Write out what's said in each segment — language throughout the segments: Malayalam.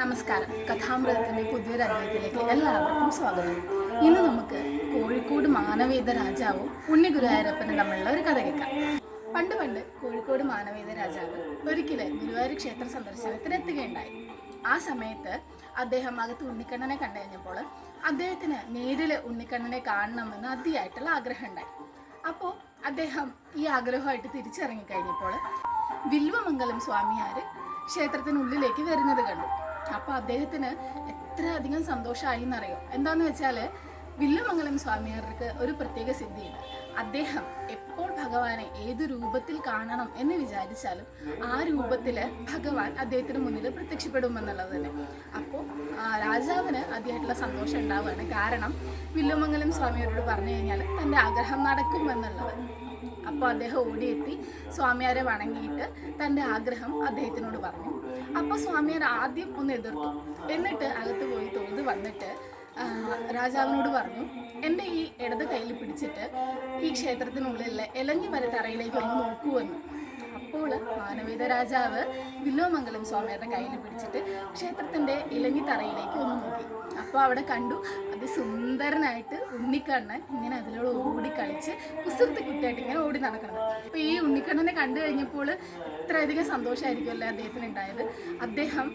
നമസ്കാരം. കഥാമൃതത്തിന്റെ പുതിയൊരു അധ്യായത്തിലേക്ക് എല്ലാവർക്കും സ്വാഗതം. ഇന്ന് നമുക്ക് കോഴിക്കോട് മാനവേദ രാജാവും ഉണ്ണിഗുരുവായൂരപ്പനും തമ്മിലുള്ള ഒരു കഥ കേൾക്കാം. പണ്ട് പണ്ട് കോഴിക്കോട് മാനവേദ രാജാവ് ഒരിക്കൽ ഗുരുവായൂർ ക്ഷേത്ര സന്ദർശനത്തിന് എത്തുകയുണ്ടായി ആ സമയത്ത് അദ്ദേഹം അകത്ത് ഉണ്ണിക്കണ്ണനെ കണ്ടു കഴിഞ്ഞപ്പോൾ അദ്ദേഹത്തിന് നേരിൽ ഉണ്ണിക്കണ്ണനെ കാണണമെന്ന് അതിയായിട്ടുള്ള ആഗ്രഹം ഉണ്ടായി അപ്പോൾ അദ്ദേഹം ഈ ആഗ്രഹമായിട്ട് തിരിച്ചിറങ്ങി കഴിഞ്ഞപ്പോൾ വില്വമംഗലം സ്വാമിയാർ ക്ഷേത്രത്തിനുള്ളിലേക്ക് വരുന്നത് കണ്ടു. അപ്പോൾ അദ്ദേഹത്തിന് എത്ര അധികം സന്തോഷമായി എന്നറിയോ? എന്താന്ന് വെച്ചാൽ വില്ലമംഗലം സ്വാമിയാർക്ക് ഒരു പ്രത്യേക സിദ്ധിയുണ്ട്. അദ്ദേഹം എപ്പോൾ ഭഗവാനെ ഏത് രൂപത്തിൽ കാണണം എന്ന് വിചാരിച്ചാലും ആ രൂപത്തിൽ ഭഗവാൻ അദ്ദേഹത്തിന് മുന്നിൽ പ്രത്യക്ഷപ്പെടുമെന്നുള്ളത് തന്നെ. അപ്പോൾ രാജാവിന് അതിയായിട്ടുള്ള സന്തോഷം ഉണ്ടാവുകയാണ്. കാരണം വില്ലുമംഗലം സ്വാമിയോട് പറഞ്ഞു കഴിഞ്ഞാൽ തന്റെ ആഗ്രഹം നടക്കുമെന്നുള്ളത്. അപ്പോൾ അദ്ദേഹം ഓടിയെത്തി. സ്വാമിയാരെ വണങ്ങിയിട്ട് തന്റെ ആഗ്രഹം അദ്ദേഹത്തിനോട് പറഞ്ഞു. അപ്പോൾ സ്വാമിയാർ ആദ്യം ഒന്ന് എതിർത്തു. എന്നിട്ട് അകത്ത് പോയി തൊഴുത് വന്നിട്ട് രാജാവിനോട് പറഞ്ഞു എന്റെ ഈ ഇടത് കയ്യിൽ പിടിച്ചിട്ട് ഈ ക്ഷേത്രത്തിനുള്ളിലെ ഇലഞ്ഞി വരെ തറയിലേക്ക് ഒന്ന് നോക്കൂ അപ്പോൾ മാനവേദ രാജാവ് വില്ലോമംഗലം സ്വാമിയുടെ കയ്യിൽ പിടിച്ചിട്ട് ക്ഷേത്രത്തിന്റെ ഇലഞ്ഞി തറയിലേക്ക് ഒന്ന് നോക്കി. അപ്പോൾ അവിടെ കണ്ടു അതിസുന്ദരനായിട്ട് ഉണ്ണിക്കണ്ണൻ ഇങ്ങനെ അതിലൂടെ ഓടി കളിച്ച് കുസൃത്ത് കുട്ടിയായിട്ട് ഇങ്ങനെ ഓടി നടക്കണം അപ്പോൾ ഈ ഉണ്ണിക്കണ്ണനെ കണ്ടു കഴിഞ്ഞപ്പോൾ ഇത്രയധികം സന്തോഷമായിരിക്കുമല്ലേ അദ്ദേഹത്തിന് ഉണ്ടായത് അദ്ദേഹം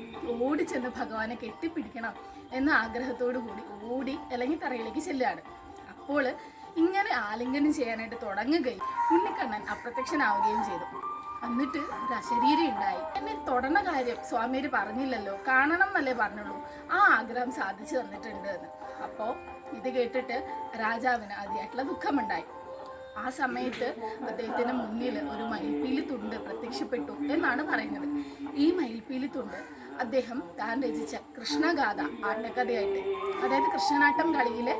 ഓടി ചെന്ന് ഭഗവാനെ കെട്ടിപ്പിടിക്കണം എന്ന ആഗ്രഹത്തോടു കൂടി ഓടി ഇലങ്ങി തറയിലേക്ക് ചെല്ലുകയാണ്. അപ്പോൾ ഇങ്ങനെ ആലിംഗനം ചെയ്യാനായിട്ട് തുടങ്ങുകയും ഉണ്ണിക്കണ്ണൻ അപ്രത്യക്ഷനാവുകയും ചെയ്തു. എന്നിട്ട് ഒരു അശരീരി ഉണ്ടായി. എന്നെ തൊടണ കാര്യം സ്വാമിയർ പറഞ്ഞില്ലല്ലോ. കാണണം എന്നല്ലേ പറഞ്ഞുള്ളൂ. ആ ആഗ്രഹം സാധിച്ചു തന്നിട്ടുണ്ട് എന്ന്. അപ്പോൾ ഇത് കേട്ടിട്ട് രാജാവിന് അതിയായിട്ടുള്ള ദുഃഖമുണ്ടായി. ആ സമയത്ത് അദ്ദേഹത്തിന് മുന്നിൽ ഒരു മയിൽപ്പീലി തുണ്ട് പ്രത്യക്ഷപ്പെട്ടു എന്നാണ് പറയുന്നത്. ഈ മയിൽപ്പീലി തുണ്ട് അദ്ദേഹം താൻ രചിച്ച കൃഷ്ണഗാഥ ആട്ടക്കഥയായിട്ട്. അതായത് കൃഷ്ണനാട്ടം കളിയിലെ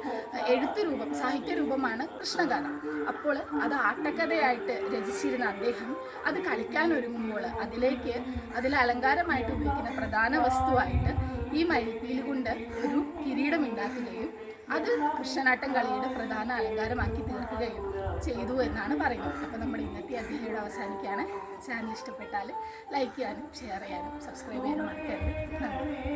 എഴുത്ത് രൂപം സാഹിത്യ രൂപമാണ് കൃഷ്ണഗാഥ. അപ്പോൾ അത് ആട്ടക്കഥയായിട്ട് രചിച്ചിരുന്ന അദ്ദേഹം അത് കളിക്കാൻ ഒരുങ്ങുമ്പോൾ അതിലേക്ക് അതിൽ അലങ്കാരമായിട്ട് ഉപയോഗിക്കുന്ന പ്രധാന വസ്തുവായിട്ട് ഈ മയിൽപ്പീലി കൊണ്ട് ഒരു കിരീടം ഉണ്ടാക്കുകയും അത് കൃഷ്ണനാട്ടം കളിയുടെ പ്രധാന അലങ്കാരമാക്കി തീർക്കുകയും ചെയ്തു എന്നാണ് പറയുന്നത്. അപ്പോൾ നമ്മുടെ ഇന്നത്തെ അധ്യായം അവസാനിക്കുകയാണ്. ചാനൽ ഇഷ്ടപ്പെട്ടാൽ ലൈക്ക് ചെയ്യാനും ഷെയർ ചെയ്യാനും സബ്സ്ക്രൈബ് ചെയ്യാനും മറക്കരുത്. നന്ദി.